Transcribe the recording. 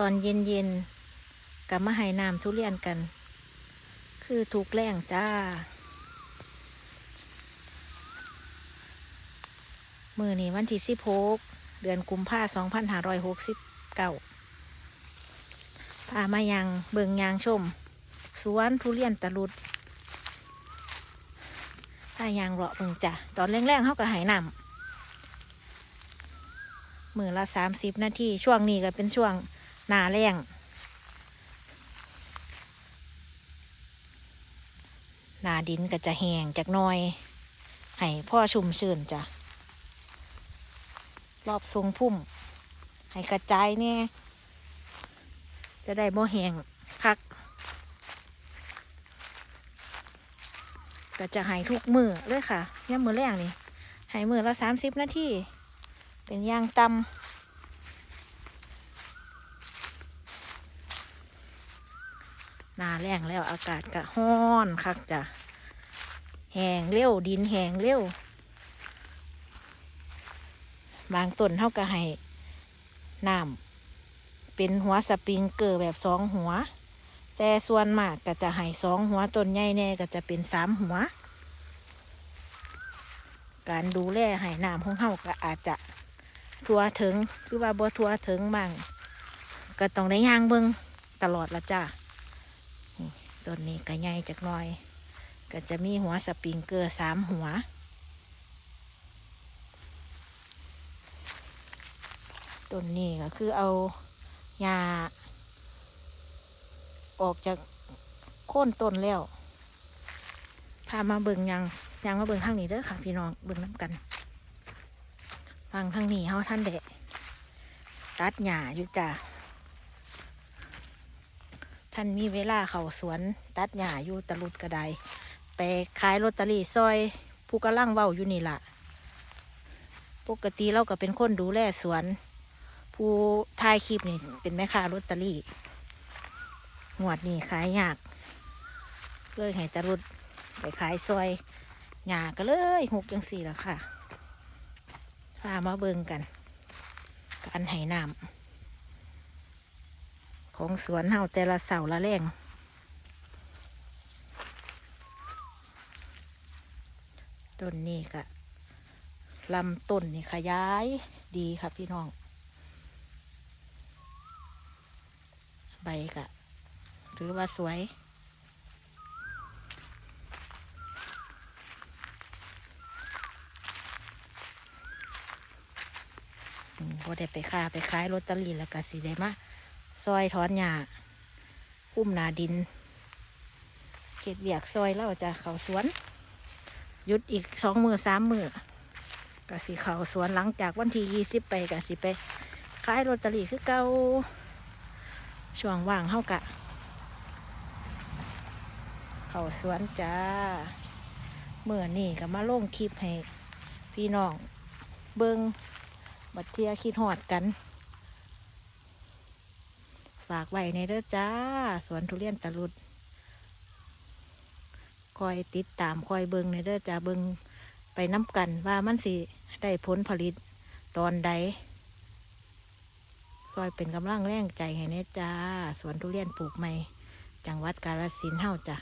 ตอนเย็นเย็นๆกับมาให้น้ำทุเรียนกัน คือถูกแรงจ้า มือนี้วันที่สิบหกเดือนกุมภาสองพันห้าร้อยหกสิบเก้าพามายังเบิงยางชม สวนทุเรียนตะลุดพายางเลาะเบิงจ้ะ ตอนแรงๆเขาก็หายน้ำมือละสามสิบนาที ช่วงนี้ก็เป็นช่วง หนาแรงหนาดินก็จะแห้งจากน้อย ให้พ่อชุ่มชื้นจ้ะ รอบทรงพุ่ม ให้กระจายเนี่ยจะได้บ่แห้งคัก ก็จะให้ทุกมือเลยค่ะย่ำมือแรงนี่ให้มือละสามสิบนาทีเป็นย่างตำ นาแรงแล้วอากาศก็ฮ้อนคักจ้ะแห้งเร็วดินแห้งเร็วบางต้นเท่ากับให้น้ำเป็นหัวสปริงเกอร์แบบสองหัว แต่ส่วนมากก็จะให้สองหัวต้นใหญ่แน่ก็จะเป็นสามหัว การดูแลให้น้ำของเฮาก็อาจจะทัวถึงหรือว่าบ่ทัวถึงบ้างก็ต้องได้ย่างเบิงตลอดละจ้า ต้นนี้ก็ใหญ่จักหน่อย ก็จะมีหัวสปริงเกอร์สามหัว ต้นนี้ก็คือเอาหญ้าออกจากโค่นต้นแล้ว พามาเบิ่งยังยังมาเบิ่งทางนี้เด้อค่ะ พี่น้องเบิ่งน้ำกัน ฟังทางนี้เฮาท่านเดะตัดหญ้าอยู่จ้ะ ท่านมีเวลาเข้าสวนตัดหญ้าอยู่ตะลุดกระไดไปขายลอตเตอรี่ซอยผู้กำลังเว้าอยู่นี่ละปกติเราก็เป็นคนดูแลสวน ผู้ถ่ายคลิปนี่เป็นแม่ค้าลอตเตอรี่หวดนี่ขายยากเลยให้ตะรุดไปขายซอยหยาก็เลยหกจังสี่แล้วค่ะพามาเบิ่งกัน การไห้น้ำ ของสวนเฮาแต่ละเสาละแรงต้นนี้ก็ลำต้นนี่ขยายดีครับพี่น้อง ใบกะหรือว่าสวยอืมพอได้ไปค้าไปขายลอตเตอรี่แล้วก็สิได้มา ซอยถอนหญ้าคุ้มนาดิน เก็บเบียกซอยแล้วจะเขาสวน หยุดอีกสองมือสามมือกสิเขาสวนหลังจากวันที่ยี่สิบไปกสิไปขายลอตเตอรี่คือเก่าช่วงว่างเฮากะ เขาสวนจ้าเมื่อนี่ก็มาลงคลิปให้พี่น้องเบิงบัดเทียคิดหอดกัน ฝากไว้ในเด้อจ้า สวนทุเรียนตะลุดคอยติดตามคอยเบิงในเด้อจ้าเบิงไปน้ำกันว่ามันสิได้ผลผลิตตอนใดคอยเป็นกำลังแรงใจให้เน่จ้า สวนทุเรียนปลูกใหม่ จังหวัดกาฬสินธุ์เฮาจ้ะ